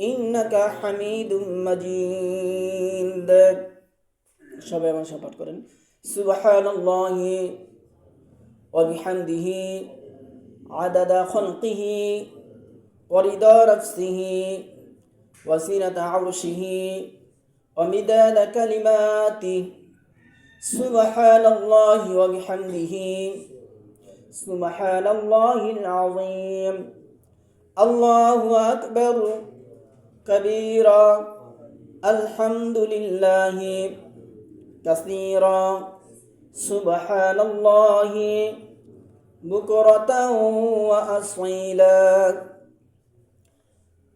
إنك حميد مجيد সবাই আমার সাপাট করেন সুবহান আল্লাহ وبحمده عدد خلقه ورضا نفسه وسنة عرشه ومداد كلماته سبحان الله وبحمده سبحان الله العظيم الله أكبر كبيرا الحمد لله كثيرا سبحان الله بكرة وأصيلا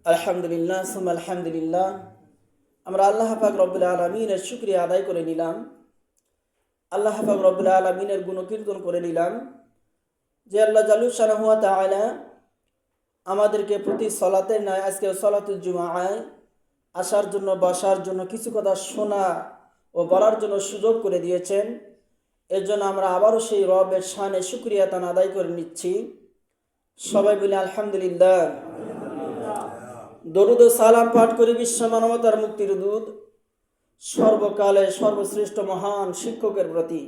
الحمد لله ثم الحمد لله আমরা আল্লাহ পাক রব্বুল আলমিনের শুক্রিয়া আদায় করে নিলাম আল্লাহ পাক রব্বুল আলমিনের গুণকীর্তন করে নিলাম যে আল্লাহ জালু সানাহুয়া তাআলা আমাদেরকে প্রতি সলাতের ন্যায় আজকে সলাতুল জুমায় আসার জন্য, বসার জন্য কিছু কথা শোনা ও বলার জন্য সুযোগ করে দিয়েছেন। এর জন্য আমরা আবারও সেই রবের শানে শুক্রিয়া তান আদায় করে নিচ্ছি। সবাই বলে আলহামদুলিল্লাহ। দরুদ সালাম পাঠ করে বিশ্ব মানবতার মুক্তির দুধ সর্বকালে সর্বশ্রেষ্ঠ মহান শিক্ষকের প্রতি,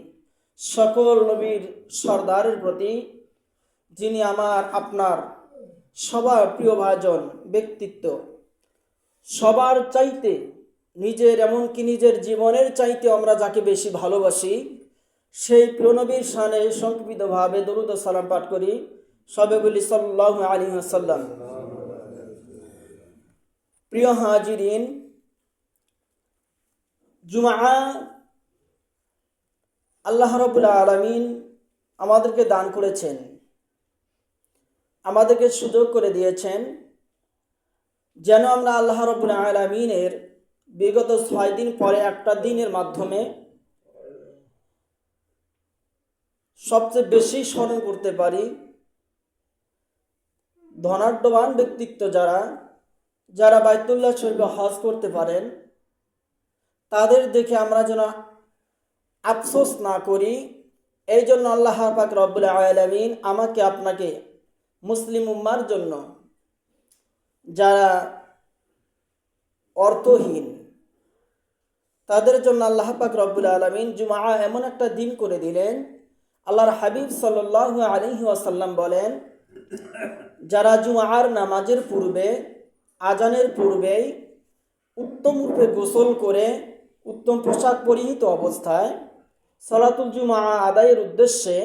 সকল নবীর সর্দারের প্রতি, যিনি আমার, আপনার সবার প্রিয় ভাজন ব্যক্তিত্ব। সবার চাইতে নিজের এমনকি নিজের জীবনের চাইতে আমরা যাকে বেশি ভালোবাসি, সেই প্রণবীর সানে সংক্ষিপ্তভাবে দরুদ সালাম পাঠ করি। সবে বলি সাল্লাহ আলী আসাল্লাম প্রিয় হাজিরিন জুমা আল্লাহ রবুল্লা আলমিন আমাদেরকে দান করেছেন। আমাদেরকে সুযোগ করে দিয়েছেন যেন আমরা আল্লাহ রবুল্লা আলমিনের বিগত ছয় দিন পরে একটা দিনের মাধ্যমে সবচেয়ে বেশি স্মরণ করতে পারি ধনাঢ্যবান ব্যক্তিত্ব যারা যারা বাইতুল্লাহ শরীফে হজ করতে পারেন, তাদের দেখে আমরা যেন আফসোস না করি। এই জন্য আল্লাহ পাক রব্বুল আলমিন আমাকে আপনাকে মুসলিম উম্মার জন্য যারা অর্থহীন, তাদের জন্য আল্লাহ পাক রব্বুল আলমিন জুমা এমন একটা দিন করে দিলেন। আল্লাহর হাবিব সাল্লাহ আলহি আসাল্লাম বলেন, যারা জুমার নামাজের পূর্বে, আজানের পূর্বেই উত্তম রূপে গোসল করে, উত্তম পোশাক পরিহিত অবস্থায় সলাতুল জুমা আদায়ের উদ্দেশ্যে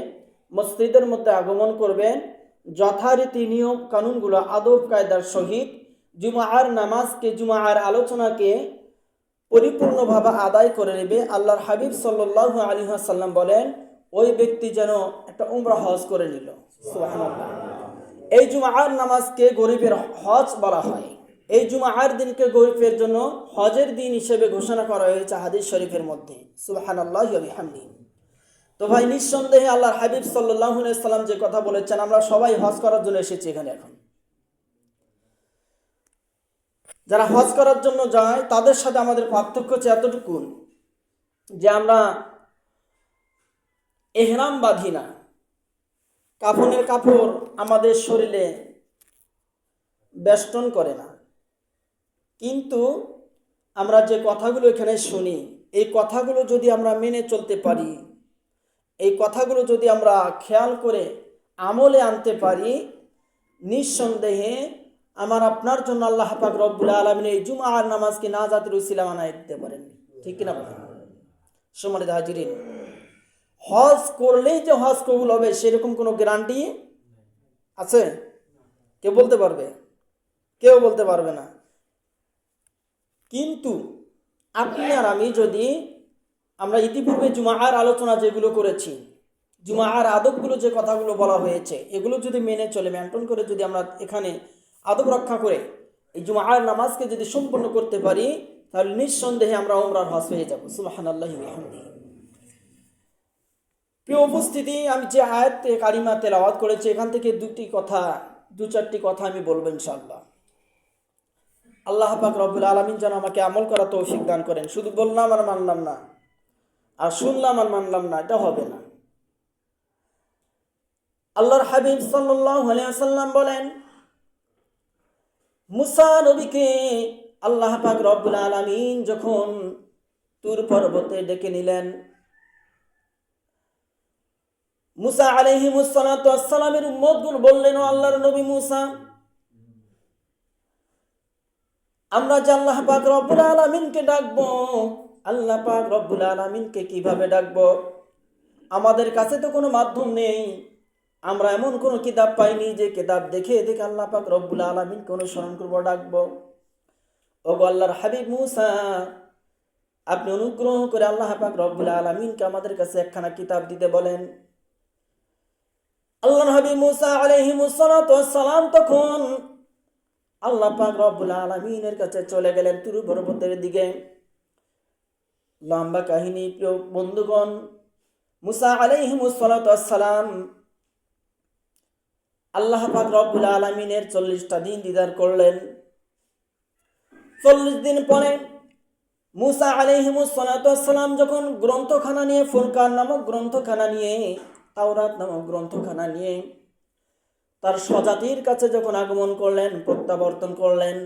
মসজিদের মধ্যে আগমন করবেন যথারীতি নিয়ম কানুনগুলো আদব কায়দার সহিত জুমার নামাজকে জুমার আলোচনাকে পরিপূর্ণভাবে আদায় করে নেবে। আল্লাহর হাবিব সাল্লাহ আলী সাল্লাম বলেন, ওই ব্যক্তি যেন একটা উমরা হজ করে নিল। এই জুমার নামাজকে গরিবের হজ বলা হয়। এই জুমার দিনকে গরিবের জন্য হজের দিন হিসেবে ঘোষণা করা হয়েছে হাদিস শরীফের মধ্যে। সুবাহান আল্লাহ হামদি তো ভাই, নিঃসন্দেহে আল্লাহর হাবিব সাল্লাম যে কথা বলেছেন, আমরা সবাই হজ করার জন্য এসেছি এখানে এখন। যারা হজ করার জন্য যায়, তাদের সাথে আমাদের পার্থক্য হচ্ছে এতটুকু যে আমরা এহরাম বাঁধি না। কাফনের কাপড় আমাদের শরীরে বেষ্টন করে না। কিন্তু আমরা যে কথাগুলো এখানে শুনি, এই কথাগুলো যদি আমরা মেনে চলতে পারি এই কথাগুলো যদি আমরা খেয়াল করে আমলে আনতে পারি, নিঃসন্দেহে আমার আপনার জন্য আল্লাহ পাক রব্বুল আলমিন এই জুমা আর নামাজকে না জাতির উসিলা মানায় দিতে পারেন। ঠিক কিনা সমানিত হাজিরিন, হজ করলেই যে হজ কবুল হবে সেরকম কোনো গ্যারান্টি আছে? কেউ বলতে পারবে? কেউ বলতে পারবে না। কিন্তু আপনি আর আমি যদি আমরা ইতিপূর্বে জুমাহার আলোচনা যেগুলো করেছি জুমাহার আদবগুলো যে কথাগুলো বলা হয়েছে, এগুলো যদি মেনে চলে, মেনটেন করে যদি আমরা এখানে আদব রক্ষা করে এই জুমাহার নামাজকে যদি সম্পূর্ণ করতে পারি, তাহলে নিঃসন্দেহে আমরা ওমরার হজ হয়ে যাব। সুবাহান প্রিয় উপস্থিতি, আমি যে আয়াত কারিমা তেলাওয়াত করেছি, এখান থেকে দুটি কথা, দু চারটি কথা আমি বলব ইনশাল্লাহ আল্লাহ পাক রব্বুল আলমিন যেন আমাকে আমল করা তৌফিক দান করেন। শুধু বললাম আর মানলাম না। আর শুনলাম আর মানলাম না, এটা হবে না। আল্লাহর হাবিব সাল্লাম বলেন, মুসা নবীকে আল্লাহ পাক রব্বুল আলমিন যখন তুর পর্বতে ডেকে নিলেন, মুসা আলহিমুসালামের উম্মতগুলো বললেন আল্লাহর নবী মুসা, আমরা যে আল্লাহ পাক রব্বুল আলমিনকে ডাকবো আল্লাহ পাক রব্বুল আলমিনকে কীভাবে ডাকবো? আমাদের কাছে তো কোনো মাধ্যম নেই। আমরা এমন কোনো কিতাব পাইনি যে কিতাব দেখে দেখে আল্লাহ পাক রব্বুল আলমিনকে অনুসরণ করব, ডাকবো। ও আল্লাহর হাবিব মুসা, আপনি অনুগ্রহ করে আল্লাহ পাক রব্বুল আলমিনকে আমাদের কাছে একখানা কিতাব দিতে বলেন। আল্লাহ হাবিব মুসা আলহিমুসালাম তখন আল্লাহ পাক রব্বুল আলমিনের কাছে চলে গেলেন তুরু পর্বতের দিকে। লম্বা কাহিনী, প্রিয় বন্ধুগণ, মুসা আলহিমুসালাম আল্লাহ পাক রব্বুল আলমিনের চল্লিশটা দিন দিদার করলেন। চল্লিশ দিন পরে মুসা আলহিমুসালাম যখন গ্রন্থখানা নিয়ে, ফুরকান নামক গ্রন্থখানা নিয়ে, তাওরাত নামক গ্রন্থখানা নিয়ে তার স্বজাতির কাছে যখন আগমন করলেন, প্রত্যাবর্তন করলেন,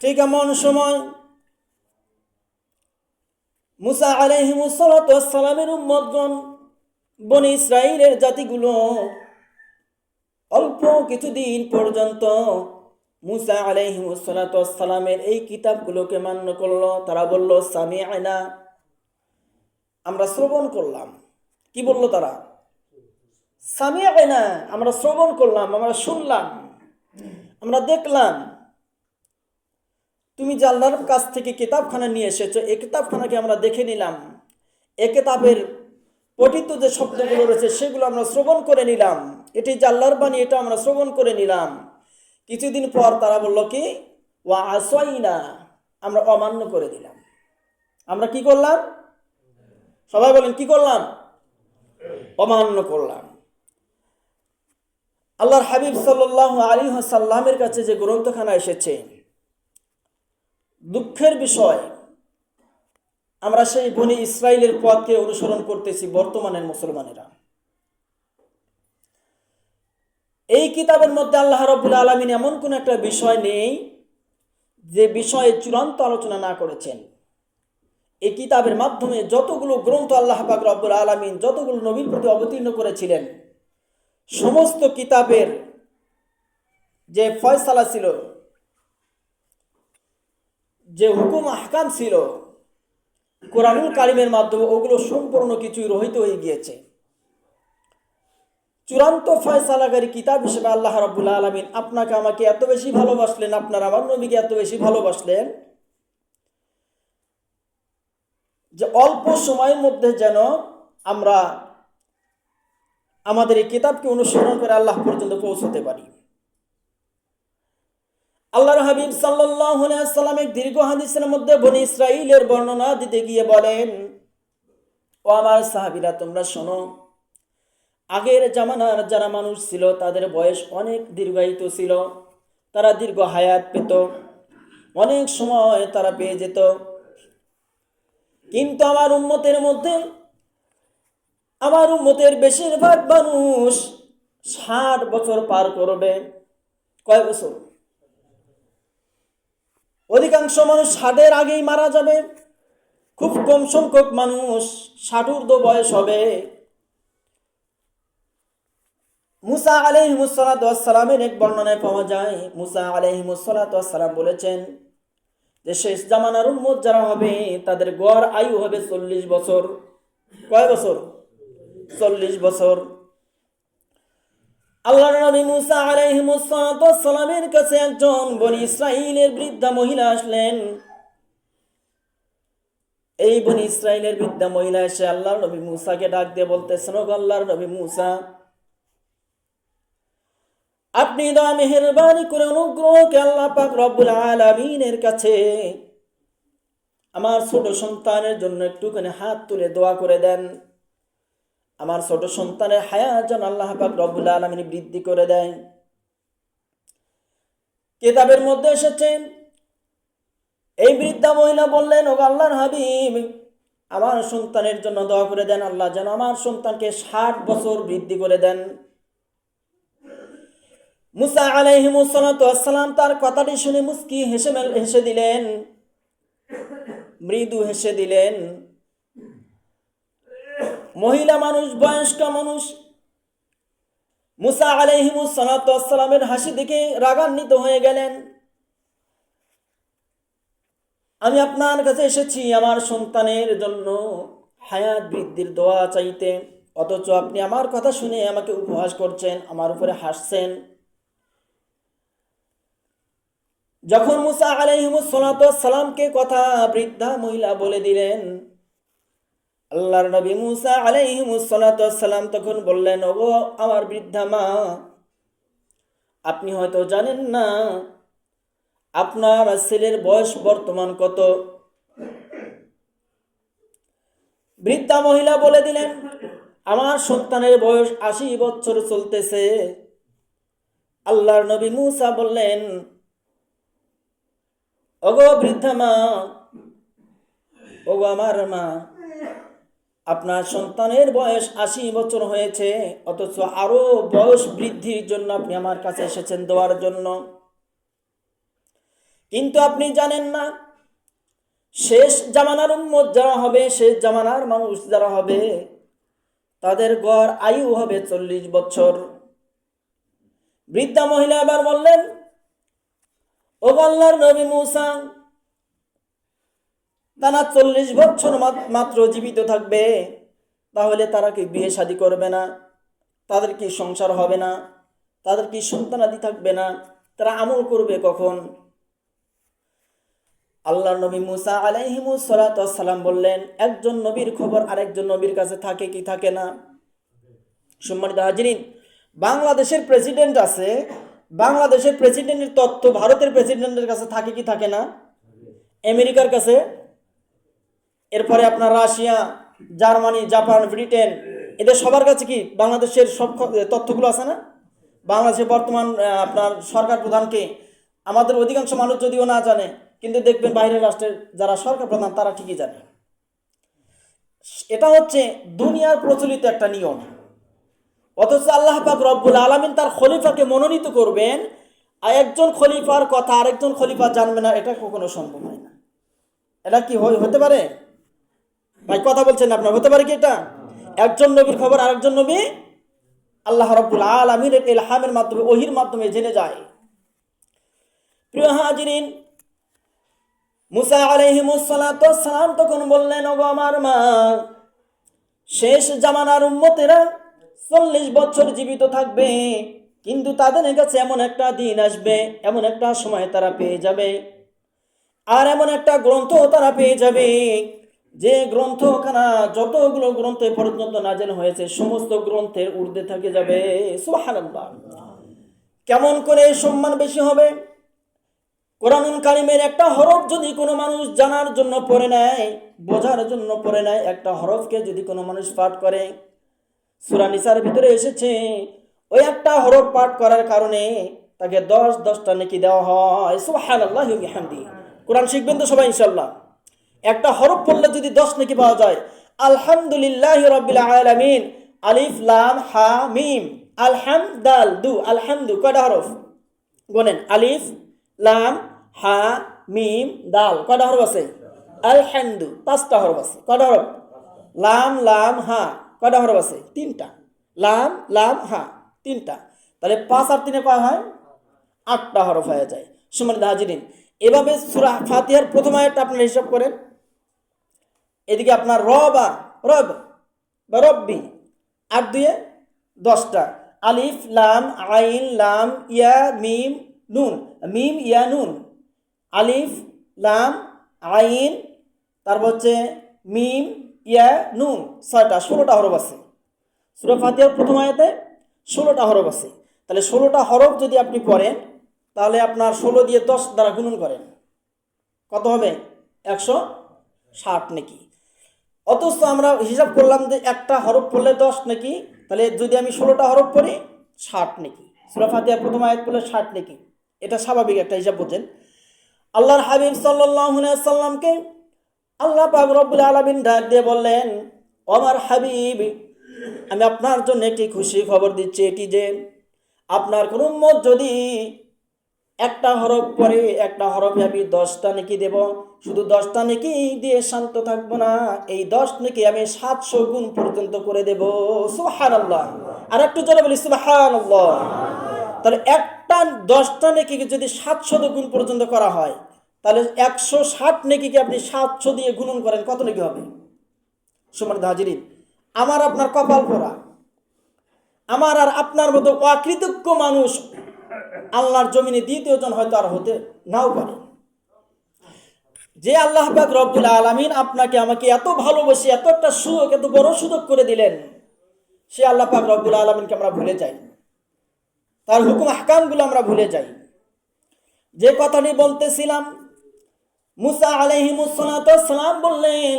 ঠিক এমন সময় মুসা আলহিমুসালামের উম্মদগণ বনি ইসরায়েলের জাতিগুলো অল্প কিছুদিন পর্যন্ত মুসা আলহিমুসালামের এই কিতাবগুলোকে মান্য করল। তারা বলল সামি আয়না আমরা শ্রবণ করলাম। কি বলল তারা? সামি আয়না আমরা শ্রবণ করলাম, আমরা শুনলাম, আমরা দেখলাম। তুমি যে আল্লাহর কাছ থেকে কিতাবখানা নিয়ে এসেছ। এই কিতাবখানাকে আমরা দেখে নিলাম। এ কিতাবের পঠিত যে শব্দগুলো রয়েছে, সেগুলো আমরা শ্রবণ করে নিলাম। এটি যে আল্লাহর বাণী, এটা আমরা শ্রবণ করে নিলাম। কিছুদিন পর তারা বলল কি? ওয়া আসইনা আমরা অমান্য করে দিলাম। আমরা কি করলাম? সবাই বলেন, কি করলাম? অমান্য করলাম। আল্লাহর হাবিব সাল্লাহ আলী সাল্লামের কাছে যে গ্রন্থখানা এসেছে দুঃখের বিষয়, আমরা সেই বনি ইসরায়েলের পথকে অনুসরণ করতেছি বর্তমানের মুসলমানেরা। এই কিতাবের মধ্যে আল্লাহ রবুল্লা আলমিন এমন কোন একটা বিষয় নেই যে বিষয়ে চূড়ান্ত আলোচনা না করেছেন। এই কিতাবের মাধ্যমে যতগুলো গ্রন্থ আল্লাহ পাক রব্বুল আলমিন, যতগুলো নবীর প্রতি অবতীর্ণ করেছিলেন, সমস্ত কিতাবের যে ফয়সালা ছিল যে হুকুম আহকাম ছিল, কোরআনুল কালিমের মাধ্যমে ওগুলো সম্পূর্ণ কিছুই রহিত হয়ে গিয়েছে। চূড়ান্ত ফয়সালাকারী কিতাব হিসেবে আল্লাহ রবুল্লা আলমিন আপনাকে আমাকে এত বেশি ভালোবাসলেন, আপনার আমার নবীকে এত বেশি ভালোবাসলেন, যে অল্প সময়ের মধ্যে যেন আমরা আমাদের এই কিতাবকে অনুসরণ করে আল্লাহ পর্যন্ত পৌঁছতে পারি। আল্লাহর হাবিব সাল্লাম এক দীর্ঘ হাদিসের মধ্যে বনি ইসরাইলের বর্ণনা দিতে গিয়ে বলেন, ও আমার সাহাবিরা, তোমরা শোনো, আগের জামানার যারা মানুষ ছিল, তাদের বয়স অনেক দীর্ঘায়িত ছিল। তারা দীর্ঘ হায়াত পেত। অনেক সময় তারা পেয়ে যেত। কিন্তু আমার উন্মতের মধ্যে, আমার উন্মতের বেশিরভাগ মানুষ ষাট বছর পার করবে। কয় বছর? অধিকাংশ মানুষ ষাটের আগেই মারা যাবে। খুব কম সংখ্যক মানুষ ষাটুর্ধ বয়স হবে। মুসা আলহিমুসালামের এক বর্ণনায় পাওয়া যায়, মুসা আলহিমুসালাম বলেছেন যে, শেষ জামানার উন্মত যারা হবে, তাদের গড় আয়ু হবে চল্লিশ বছর। কয় বছর? চল্লিশ বছর। আল্লাহ নবী মুসা কাছে একজন বনি ইসরাইলের বৃদ্ধা মহিলা আসলেন। এই বনি ইসরাইলের বৃদ্ধা মহিলা এসে আল্লাহর নবী মুসাকে ডাক দিয়ে বলতেছেন আল্লাহর নবী মুসা, আপনি দা মেহরবানি করে অনুগ্রহকে আল্লাহ পাক রব্বুল আলামিনের কাছে আমার ছোট সন্তানের জন্য একটুখানি হাত তুলে দোয়া করে দেন। আমার ছোট সন্তানের হায়াত যেন আল্লাহ পাক রব্বুল আলমিন বৃদ্ধি করে দেয়। কেতাবের মধ্যে এসেছে, এই বৃদ্ধা মহিলা বললেন ও আল্লাহর হাবিব, আমার সন্তানের জন্য দোয়া করে দেন, আল্লাহ যেন আমার সন্তানকে ষাট বছর বৃদ্ধি করে দেন। মুসা আলাইহিমুসালাম তার কথাটি শুনে মুস্কি হেসে হেসে দিলেন, মৃদু হেসে দিলেন মহিলা মানুষ, বয়স্ক মানুষ। মুসা আলাইহিমুসালামের হাসি দেখে রাগান্বিত হয়ে গেলেন। আমি আপনার কাছে এসেছি আমার সন্তানের জন্য হায়াত বৃদ্ধির দোয়া চাইতে। অথচ আপনি আমার কথা শুনে আমাকে উপহাস করছেন, আমার উপরে হাসছেন। যখন মুসা আলাইহিমুসালামকে কথা বৃদ্ধা মহিলা বলে দিলেন আল্লাহর নবী মুসা আলাইহিমুসালাম তখন বললেন, ওগো আমার বৃদ্ধা মা, আপনি হয়তো জানেন না, আপনার ছেলের বয়স বর্তমান কত? বৃদ্ধা মহিলা বলে দিলেন, আমার সন্তানের বয়স আশি বছর চলতেছে। আল্লাহর নবী মুসা বললেন, ওগো বৃদ্ধা মা, ওগো আমার মা আপনার সন্তানের বয়স আশি বছর হয়েছে, অথচ আরও বয়স বৃদ্ধির জন্য আপনি আমার কাছে এসেছেন দেওয়ার জন্য। কিন্তু আপনি জানেন না, শেষ জামানার উম্মত যারা হবে, শেষ জামানার মানুষ যারা হবে, তাদের গড় আয়ু হবে চল্লিশ বছর। বৃদ্ধা মহিলা এবার বললেন, ও আল্লাহর নবী মুসা তারা চল্লিশ বছর মাত্র জীবিত থাকবে, তাহলে তারা কি বিয়ে শাদী করবে না? তাদের কি সংসার হবে না? তাদের কি সন্তানাদি থাকবে না? তারা আমল করবে কখন? আল্লাহ নবী মুসা আলাইহিমুসালাম বললেন, একজন নবীর খবর আরেকজন নবীর কাছে থাকে কি থাকে না? সম্মানিত হাজিরিন, বাংলাদেশের প্রেসিডেন্ট আছে, বাংলাদেশের প্রেসিডেন্টের তথ্য ভারতের প্রেসিডেন্টের কাছে থাকে কি থাকে না? আমেরিকার কাছে এরপরে আপনার রাশিয়া, জার্মানি, জাপান, ব্রিটেন, এদের সবার কাছে কি বাংলাদেশের সব তথ্যগুলো আছে না? বাংলাদেশের বর্তমান আপনার সরকার প্রধানকে। আমাদের অধিকাংশ মানুষ যদিও না জানে, কিন্তু দেখবেন বাইরের রাষ্ট্রের যারা সরকার প্রধান, তারা ঠিকই জানে। এটা হচ্ছে দুনিয়ার প্রচলিত একটা নিয়ম। অথচ আল্লাহ পাক রব্বুল আলমিন তার খলিফাকে মনোনীত করবেন, আর একজন খলিফার কথা আরেকজন খলিফা জানবে না, এটা কখনো সম্ভব হয় না। এটা কি হতে পারে? ভাই, কথা বলছেন আপনার, হতে পারে কি এটা? একজন নবীর খবর, আরেকজন নবী আল্লাহ রব্বুল আলমিনের ইলহামের মাধ্যমে, ওহির মাধ্যমে জেনে যায়। প্রিয় হাজিরিন, মুসা আলহিমুসালাম তখন বললেন আমার মা, শেষ জামানার উম্মতেরা চল্লিশ বছর জীবিত থাকবে, কিন্তু তাদের কাছে এমন একটা দিন আসবে, এমন একটা সময় তারা পেয়ে যাবে, আর এমন একটা গ্রন্থ তারা পেয়ে যাবে যে গ্রন্থখানা যতগুলো গ্রন্থে পর্যন্ত নাজেল হয়েছে, সমস্ত গ্রন্থের ঊর্ধ্বে থাকে যাবে। কেমন করে সম্মান বেশি হবে? কোরআনুল কারিমের একটা হরফ যদি কোনো মানুষ জানার জন্য পড়ে নেয়, বোঝার জন্য পড়ে নেয়, একটা হরফকে যদি কোনো মানুষ পাঠ করে সুরানিসার ভিতরে এসেছে, ওই একটা হরফ পাঠ করার কারণে তাকে দশ দশটা নেকি দেওয়া হয়। ওয়া বিহামদি। কোরআন শিখবেন তো সবাই ইনশাল্লাহ একটা হরফ পড়লে যদি দশ নাকি পাওয়া যায়, আলহামদুলিল্লাহ রব্বিল আলামিন, আলিফ, লাম, হা, মিম আলহাম দাল দু, আলহামদু, কয়টা হরফ? গোনেন, আলিফ, লাম, হা, মিম, দাল, কয়টা হরফ আছে? আলহামদু, পাঁচটা হরফ আছে। কয়টা হরফ? লাম লাম, হা, কয়টা হরফ আছে? তিনটা। লাম লাম, হা, তিনটা। তাহলে পাঁচ আর তিনে কয় হয়? আটটা হরফ হয়ে যায়। সুমানিত হাজিরিন, এভাবে সুরা ফাতিহার প্রথম আয়াতটা আপনারা হিসাব করেন। এদিকে আপনার রবা রব, বা রব্বি। আর দুয়ে দশটা। আলিফ, লাম, আইন, লাম, ইয়া, মিম, নুন। মিম, ইয়া, নুন। আলিফ, লাম, আইন, তারপর হচ্ছে মিম, ইয়া, নুন। ছয়টা, ষোলোটা হরফ আছে। সুরা ফাতিহার প্রথম আয়াতে ষোলোটা হরফ আছে। তাহলে ষোলোটা হরফ যদি আপনি পড়েন, তাহলে আপনার ষোলো দিয়ে দশ দ্বারা গুণন করেন। কত হবে? একশো ষাট নাকি? অথচ আমরা হিসাব করলাম যে একটা হরফ পড়লে দশ নাকি? তাহলে যদি আমি ষোলোটা হরফ পড়ি, ষাট নাকি? সুরা ফাতিহা প্রথম আয়াত পড়লে ষাট নাকি? এটা স্বাভাবিক একটা হিসাব বোঝেন আল্লাহর হাবিব সাল্লামকে আল্লাহ পাক রব্বুল আলমিন ডাক দিয়ে বললেন, "ও আমার হাবিব, আমি আপনার জন্য একটি খুশি খবর দিচ্ছি। এটি যে আপনার কোন উম্মত যদি একটা হরফ পরে একটা হরফে আমি দশটা নেকি দেব। শুধু দশটা নেকি দিয়ে শান্ত থাকব না, এই দশ নেকি আমি সাতশো গুণ পর্যন্ত করে দেব। সুহান আল্লাহ আর একটু জোরে বলি সুহান আল্লাহ তাহলে একটা দশটা নেকিকে যদি সাতশো গুণ পর্যন্ত করা হয়, তাহলে একশো ষাট নেকিকে আপনি সাতশো দিয়ে গুণন করেন, কত নেকি হবে? সুমার হাজিরিন, আমার আপনার কপাল পোড়া আমার আর আপনার মতো অকৃতজ্ঞ মানুষ আল্লাহর জমিনে দ্বিতীয় জন হয়তো আর হতে নাও পারে। যে আল্লাহ পাক রব্বুল আলমিন আপনাকে আমাকে এত ভালোবেসে এত একটা সুযোগ এত বড় সুযোগ করে দিলেন, সে আল্লাহ পাক রব্বুল আলমিনকে আমরা ভুলে যাই। তার হুকুম হাকামগুলো আমরা ভুলে যাই। যে কথাটি বলতেছিলাম, মুসা আলহিমুসালাম বললেন,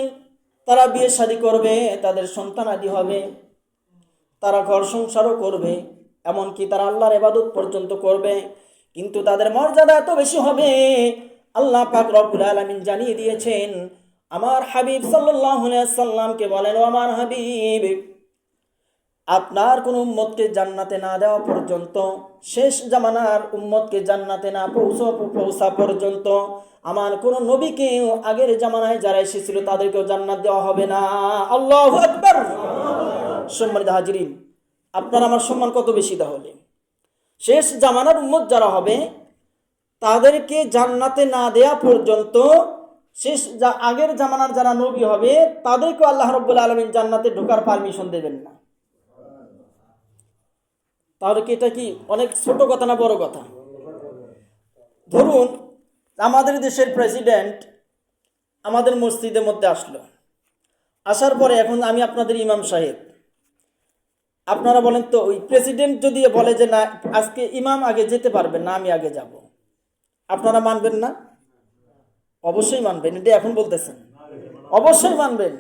তারা বিয়ে শাদী করবে, তাদের সন্তান আদি হবে, তারা ঘর সংসারও করবে। এমনকি তারা আল্লাহর এবাদত পর্যন্ত করবে, কিন্তু তাদের মর্যাদা এত বেশি হবে। আল্লাহ পাক রব্বুল আলমিন জানিয়ে দিয়েছেন, আমার হাবিব সাল্লামকে বলেন আমার হাবিব, আপনার কোন উম্মতকে জান্নাতে না দেওয়া পর্যন্ত, শেষ জামানার উম্মতকে জান্নাতে না পৌঁছা পৌঁছা পর্যন্ত আমার কোন নবীকেও আগের জামানায় যারা এসেছিল তাদেরকেও জান্নাত দেওয়া হবে না। আল্লাহ আকবার। সম্মানিত হাজিরিন আপনার আমার সম্মান কত বেশি তাহলে? শেষ জামানার উম্মত যারা হবে, তাদেরকে জান্নাতে না দেয়া পর্যন্ত শেষ যা- আগের জামানার যারা নবী হবে তাদেরকে আল্লাহ রব্বুল আলমিন জান্নাতে ঢোকার পারমিশন দেবেন না। তাহলে কি এটা কি অনেক ছোট কথা না বড় কথা? ধরুন, আমাদের দেশের প্রেসিডেন্ট আমাদের মসজিদের মধ্যে আসলো। আসার পরে এখন আমি আপনাদের ইমাম সাহেব। আপনারা বলেন তো, ওই প্রেসিডেন্ট যদি বলে যে না, আজকে ইমাম আগে যেতে পারবেন না, আমি আগে যাব। আপনারা মানবেন না? অবশ্যই মানবেন, এটা এখন বলতেছেন। অবশ্যই মানবেন।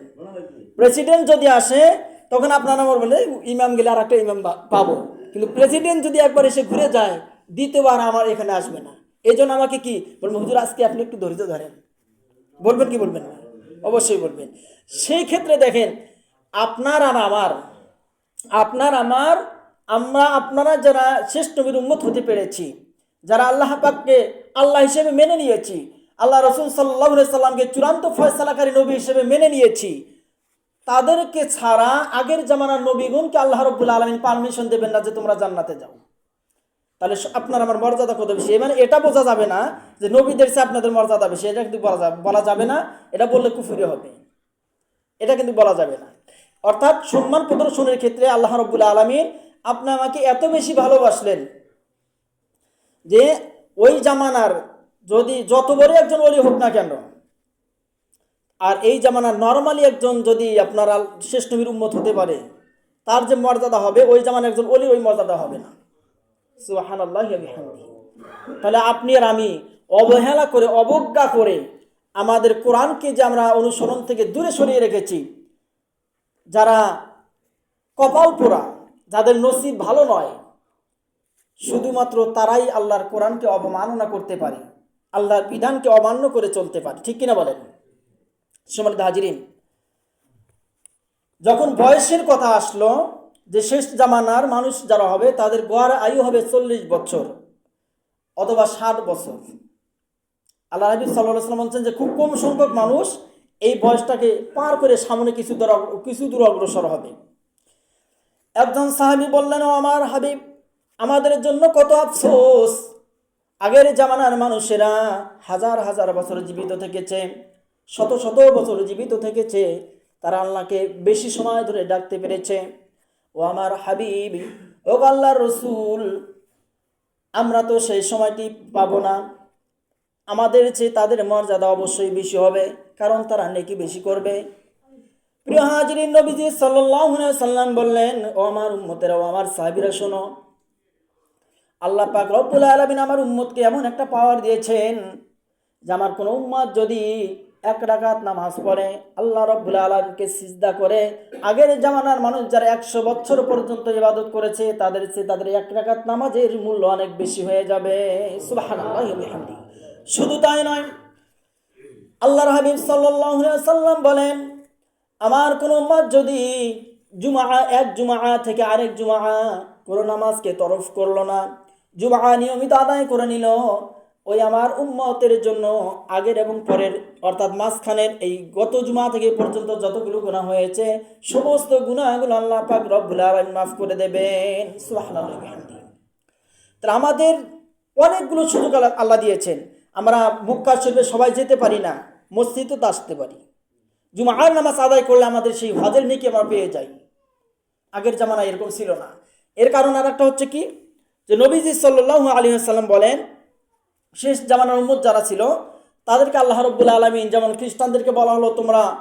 প্রেসিডেন্ট যদি আসে, তখন আপনারা বলবেন, "এই ইমাম গেলে আর একটা ইমাম পাবো। কিন্তু প্রেসিডেন্ট যদি একবার এসে ঘুরে যায়, দ্বিতীয়বার আমার এখানে আসবে না। এই জন্য আমাকে কি বলব, হুজুর, আজকে আপনি একটু ধৈর্য ধরেন। বলবেন কি বলবেন না? অবশ্যই বলবেন। সেই ক্ষেত্রে দেখেন, আপনার আর আমার আপনার, আমার, আমরা, আপনারা যারা শেষ নবীর উম্মত হতে পেরেছি, যারা আল্লাহ পাককে আল্লাহ হিসেবে মেনে নিয়েছি, আল্লাহ রসুল সাল্লাহ সাল্লামকে চূড়ান্ত ফয়সালাকারী নবী হিসেবে মেনে নিয়েছি, তাদেরকে ছাড়া আগের জামানার নবীগুনকে আল্লাহ রব্বুল আলমিন পারমিশন দেবেন না যে তোমরা জান্নাতে যাও। তাহলে আপনার আমার মর্যাদা কত বেশি? মানে এটা বোঝা যাবে না যে নবীদের চেয়ে আপনাদের মর্যাদা বেশি। এটা কিন্তু বলা বলা যাবে না। এটা বললে কুফুরি হবে। এটা কিন্তু বলা যাবে না। অর্থাৎ সম্মান প্রদর্শনের ক্ষেত্রে আল্লাহ রব্বুল আলমিন আপনি আমাকে এত বেশি ভালোবাসলেন যে ওই জামানার যদি যত বড় একজন অলি হোক না কেন, আর এই জামানার নর্মালি একজন যদি আপনার শেষ নবীর উম্মত হতে পারে, তার যে মর্যাদা হবে, ওই জামানার একজন অলি ওই মর্যাদা হবে না। ওয়া তাহলে আপনি আর আমি অবহেলা করে, অবজ্ঞা করে আমাদের কোরআনকে যে আমরা অনুসরণ থেকে দূরে সরিয়ে রেখেছি যারা কপাল পোড়া, যাদের নসিব ভালো নয়, শুধুমাত্র তারাই আল্লাহর কোরআনকে অবমাননা করতে পারে, আল্লাহর বিধানকে অমান্য করে চলতে পারে। ঠিক কিনা বলেন? সমানিত হাজিরিন, যখন বয়সের কথা আসলো যে শেষ জামানার মানুষ যারা হবে, তাদের গড় আয়ু হবে চল্লিশ বছর অথবা ষাট বছর। আল্লাহ নবী সাল্লাহ সাল্লাম বলছেন যে খুব কম সংখ্যক মানুষ এই বয়সটাকে পার করে সামনে কিছু দূর কিছু দূর অগ্রসর হবে। একজন সাহাবি বললেন, ও আমার হাবিব, আমাদের জন্য কত আফসোস। আগের জামানার মানুষেরা হাজার হাজার বছর জীবিত থেকেছে, শত শত বছর জীবিত থেকেছে। তারা আল্লাহকে বেশি সময় ধরে ডাকতে পেরেছে। ও আমার হাবিব, ও আল্লাহর রসুল, আমরা তো সেই সময়টি পাবো না। আমাদের চেয়ে তাদের মর্যাদা অবশ্যই বেশি হবে। কারণ তারা নেকি বেশি করবে। প্রিয় হাজিরিন, নবীজি সাল্লাল্লাহু সাল্লাম বললেন, ও আমার উম্মতেরা, ও আমার সাহাবীরা, শোনো। আল্লাহ পাক রব্বুল আলমিন আমার উম্মতকে এমন একটা পাওয়ার দিয়েছেন যে আমার কোনো উম্মত যদি এক রাকাত নামাজ পড়ে, আল্লাহ রব্বুল আলমকে সিজদা করে, আগের জামানার মানুষ যারা একশো বছর পর্যন্ত ইবাদত করেছে, তাদের চেয়ে তাদের এক রাকাত নামাজের মূল্য অনেক বেশি হয়ে যাবে। শুধু তাই নয় আল্লাহর হাবিব সাল্লাম বলেন, আমার কোনো উম্মত যদি জুমা এক জুমা থেকে আরেক জুমা কোনো নামাজকে তরফ করল না জুমা নিয়মিত আদায় করে নিল, ওই আমার উম্মতের জন্য আগের এবং পরের, অর্থাৎ মাঝখানের এই গত জুমা থেকে পর্যন্ত যতগুলো গুণা হয়েছে, সমস্ত গুণাগুলো আল্লাহ পাক রব্বুল আলামিন মাফ করে দেবেন। তাহলে আমাদের অনেকগুলো সুযোগ আল্লাহ দিয়েছেন। আমরা মক্কা শরীফে সবাই যেতে পারি না। মসজিদও তো আসতে পারি। জুমার নামাজ আদায় করলে আমাদের সেই হজের নেকি আমরা পেয়ে যাই। আগের জামানায় এরকম ছিল না। এর কারণ আর একটা হচ্ছে কি? যে নবীজি সাল্লাহ আলী সাল্লাম বলেন, শেষ জামানার উম্মত যারা ছিল, তাদেরকে আল্লাহ রব্বুল আলমিন যেমন খ্রিস্টানদেরকে বলা হলো, তোমরা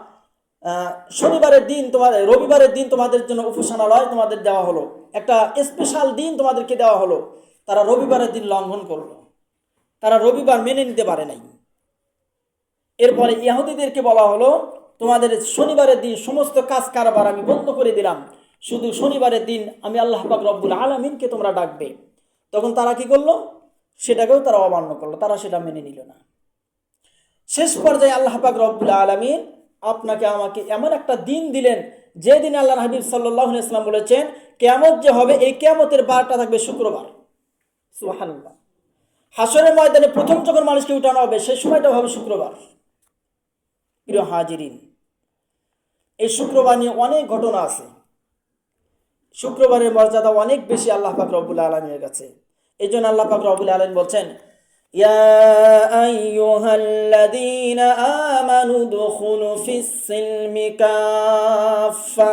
শনিবারের দিন তোমাদের, রবিবারের দিন তোমাদের জন্য উপাসনালয় তোমাদের দেওয়া হলো। একটা স্পেশাল দিন তোমাদেরকে দেওয়া হলো। তারা রবিবারের দিন লঙ্ঘন করল। তারা রবিবার মেনে নিতে পারে নাই। এরপরে ইয়াহুদিদেরকে বলা হলো, তোমাদের শনিবারের দিন সমস্ত কাজ কারবার আমি বন্ধ করে দিলাম। শুধু শনিবারের দিন আমি আল্লাহ পাক রব্বুল আলমিনকে তোমরা ডাকবে। তখন তারা কি করল? সেটাকেও তারা অমান্য করল, তারা সেটা মেনে নিল না। শেষ পর্যায়ে আল্লাহ পাক রব্বুল আলমিন আপনাকে আমাকে এমন একটা দিন দিলেন যে দিন আল্লাহ হাবিব সাল্লাহ ইসলাম বলেছেন, কেয়ামত যে হবে, এই কেয়ামতের বারটা থাকবে শুক্রবার। সুবহানাল্লাহ। হাসরের ময়দানে প্রথম যখন মানুষকে উঠানো হবে, সেই সময়টা হবে শুক্রবার। প্রিয় হাজিরিন এই শুক্রবার নিয়ে অনেক ঘটনা আছে শুক্রবারের মর্যাদা অনেক বেশি আল্লাহ পাক রব্বুল আলমীর কাছে এই জন্য আল্লাহ পাক রব্বুল আলম বলছেন يا أيها الذين آمنوا ادخلوا في السلم كافة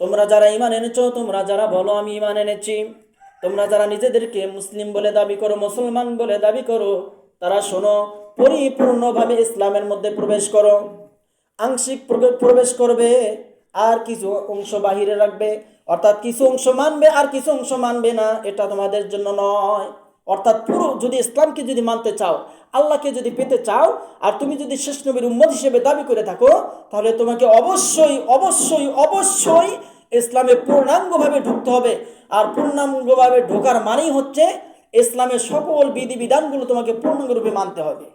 তোমরা যারা ইমান এনেছো তোমরা যারা বলো আমি ইমান এনেছি তোমরা যারা নিজেদেরকে মুসলিম বলে দাবি করো মুসলমান বলে দাবি করো তারা শোনো পরিপূর্ণভাবে ইসলামের মধ্যে প্রবেশ করো। আংশিক প্রবেশ করবে, আর কিছু অংশ বাহিরে রাখবে। অর্থাৎ কিছু অংশ মানবে, আর কিছু অংশ মানবে না, এটা তোমাদের জন্য নয়। অর্থাৎ পুরো যদি ইসলামকে যদি মানতে চাও, আল্লাহকে যদি পেতে চাও, আর তুমি যদি শেষ নবীর উম্মত হিসেবে দাবি করে থাকো, তাহলে তোমাকে অবশ্যই অবশ্যই অবশ্যই ইসলামে পূর্ণাঙ্গভাবে ঢুকতে হবে। আর পূর্ণাঙ্গভাবে ঢোকার মানেই হচ্ছে, ইসলামের সকল বিধিবিধানগুলো তোমাকে পূর্ণাঙ্গরূপে মানতে হবে।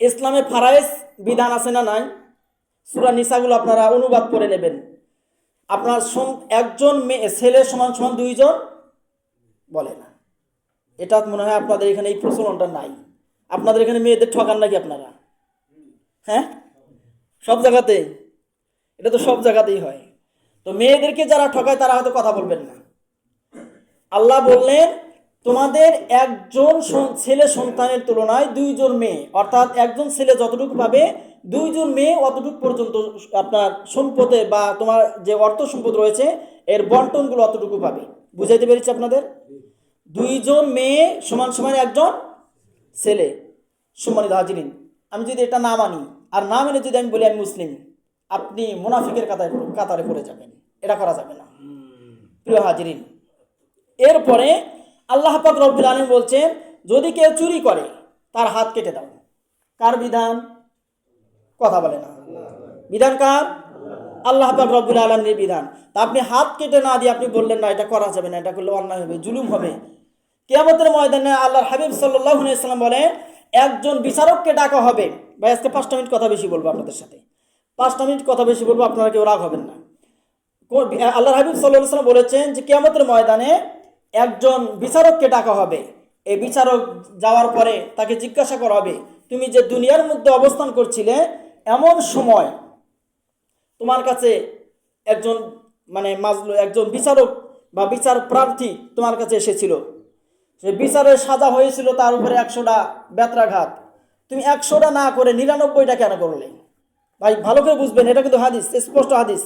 ইসলামে ফারাইজ বিধান আছে না নাই? সুরা নিসাগুলো আপনারা অনুবাদ করে নেবেন। আপনার একজন মেয়ে, ছেলে সমান সমান দুইজন? বলে না। এটা মনে হয় আপনাদের এখানে এই প্রচলনটা নাই। আপনাদের এখানে মেয়েদের ঠকান নাকি আপনারা? হ্যাঁ? সব জায়গাতেই এটা তো সব জায়গাতেই হয়। তো মেয়েদেরকে যারা ঠকায় তারা হয়তো কথা বলবেন না। আল্লাহ বললেন তোমাদের একজন ছেলে সন্তানের তুলনায় দুইজন মেয়ে অর্থাৎ একজন ছেলে যতটুকু পাবে দুইজন মেয়ে অতটুকু পর্যন্ত আপনার সম্পদে বা তোমার যে অর্থ সম্পদ রয়েছে এর বন্টনগুলো অতটুকু পাবে। বুঝাইতে পেরেছি আপনাদের? দুইজন মেয়ে সমান সমান একজন ছেলে। সম্মানিত হাজিরিন আমি যদি এটা না মানি আর না মেনে যদি আমি বলি আমি মুসলিম আপনি মুনাফিকের কাতারে কাতারে পড়ে যাবেন। এটা করা যাবে না। প্রিয় হাজিরিন এরপরে আল্লাহ পাক রব্বুল আলম বলছেন, যদি কেউ চুরি করে, তার হাত কেটে দাও। কার বিধান? কথা বলে না। বিধান কার? আল্লাহ পাক রব্বুল আলমের বিধান। তা আপনি হাত কেটে না দিয়ে আপনি বললেন, না, এটা করা যাবে না, এটা করলে অন্যায় হবে, জুলুম হবে। কেয়ামতের ময়দানে আল্লাহর হাবিব সাল্লাহ ইসলাম বলেন, একজন বিচারককে ডাকা হবে। ভাই, আজকে পাঁচটা মিনিট কথা বেশি বলব আপনাদের সাথে। পাঁচটা মিনিট কথা বেশি বলব, আপনারা কেউ রাগ হবেন না। আল্লাহ হাবিব সাল্লাহ সাল্লাম বলেছেন যে, কেয়ামতের ময়দানে একজন বিচারককে ডাকা হবে। এই বিচারক যাওয়ার পরে তাকে জিজ্ঞাসা করা হবে, তুমি যে দুনিয়ার মধ্যে অবস্থান করছিলে, এমন সময় তোমার কাছে একজন মানে মাজলু, একজন বিচারক বা বিচার প্রার্থী তোমার কাছে এসেছিল। সে বিচারের সাজা হয়েছিল তার উপরে একশোটা বেত্রাঘাত। তুমি একশোটা না করে নিরানব্বইটা কেন করলে? ভাই, ভালো করে বুঝবেন, এটা কিন্তু হাদিস, স্পষ্ট হাদিস।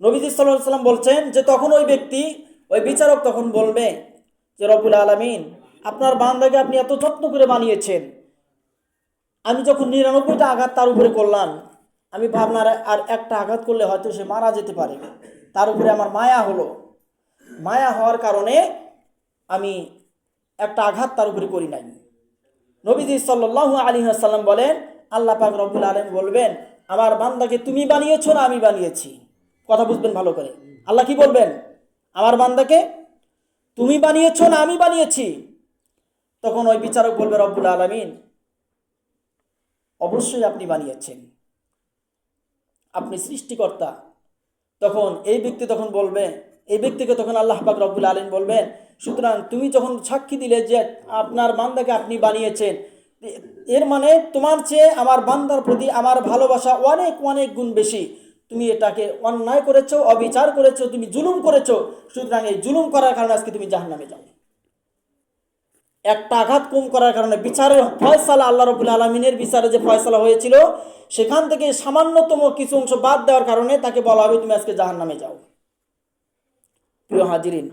নবীজি সাল্লাম বলছেন যে তখন ওই ব্যক্তি ওই বিচারক তখন বলবে যে রবুল আলমিন, আপনার বান্দাকে আপনি এত যত্ন করে বানিয়েছেন। আমি যখন নিরানব্বইটা আঘাত তার উপরে করলাম, আমি ভাবনার আর একটা আঘাত করলে হয়তো সে মারা যেতে পারে। তার উপরে আমার মায়া হলো। মায়া হওয়ার কারণে আমি একটা আঘাত তার উপরে করি নাই। নবীজি সাল্লাহ আলী সাল্লাম বলেন, আল্লাহ পাক রব্বুল আলম বলবেন, আমার বান্দাকে তুমি বানিয়েছো না আমি বানিয়েছি। কথা বুঝবেন ভালো করে। আল্লাহ কি বলবেন? আমার বান্দাকে, তুমি বানিয়েছো না আমি বানিয়েছি? তখন ওই বিচারক বলবে, রব্বুল আলমিন, অবশ্যই আপনি বানিয়েছেন। আপনি সৃষ্টিকর্তা। তখন এই ব্যক্তি তখন বলবে, এই ব্যক্তিকে তখন আল্লাহ পাক রব্বুল আলম বলবেন, সুতরাং তুমি যখন সাক্ষী দিলে যে আপনার বান্দাকে আপনি বানিয়েছেন এর মানে তোমার চেয়ে আমার বান্দার প্রতি আমার ভালোবাসা অনেক অনেক গুণ বেশি। তুমি এটাকে অন্যায় করেছ, অবিচার করেছ, তুমি জুলুম করেছ, সুতরাং এই জুলুম করার কারণে আজকে তুমি জাহান্নামে যাও। একটা আঘাত কম করার কারণে বিচারের ফয়সালা আল্লাহ রবুল আলমিনের বিচারে যে ফয়সালা হয়েছিল, সেখান থেকে সামান্যতম কিছু অংশ বাদ দেওয়ার কারণে তাকে বলা হবে তুমি আজকে জাহান নামে যাও। প্রিয় হাজিরিন,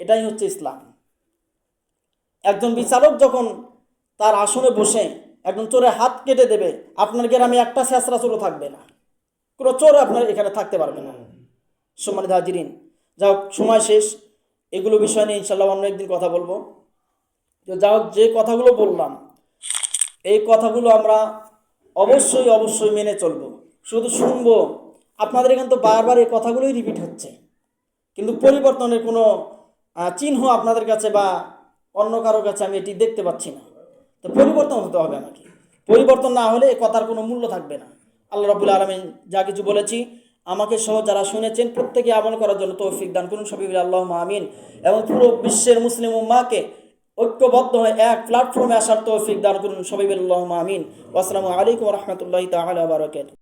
এটাই হচ্ছে ইসলাম। একজন বিচারক যখন তার আসনে বসে একজন চোরের হাত কেটে দেবে, আপনার গ্রামে একটা শেষরা চোরও থাকবে না। কোনো চোর আপনার এখানে থাকতে পারবে না সম্মানিত হাজিরিন যা হোক সময় শেষ। এগুলো বিষয় নিয়ে ইনশাল্লাহ অন্য একদিন কথা বলব। তো যা হোক যে কথাগুলো বললাম, এই কথাগুলো আমরা অবশ্যই অবশ্যই মেনে চলবো। শুধু শুনব, আপনাদের এখানে তো বারবার এই কথাগুলোই রিপিট হচ্ছে। কিন্তু পরিবর্তনের কোনো চিহ্ন আপনাদের কাছে বা অন্য কারও কাছে আমি এটি দেখতে পাচ্ছি না। তো পরিবর্তন হতে হবে আমাকে। পরিবর্তন না হলে এ কথার কোনো মূল্য থাকবে না। আল্লাহ রাবুল আলমিন যা কিছু বলেছি, আমাকে সহ যারা শুনেছেন, প্রত্যেকে আমল করার জন্য তৌফিক দান করুন। সবই আল্লাহ আমিন। এবং পুরো বিশ্বের মুসলিম উম্মাকে ঐক্যবদ্ধ হয়ে এক প্ল্যাটফর্মে আসার তৌফিক দান করুন। সবই আল্লাহ আমিন। আসসালামু আলাইকুম রহমতুল্লাহ তাহলে বারকাত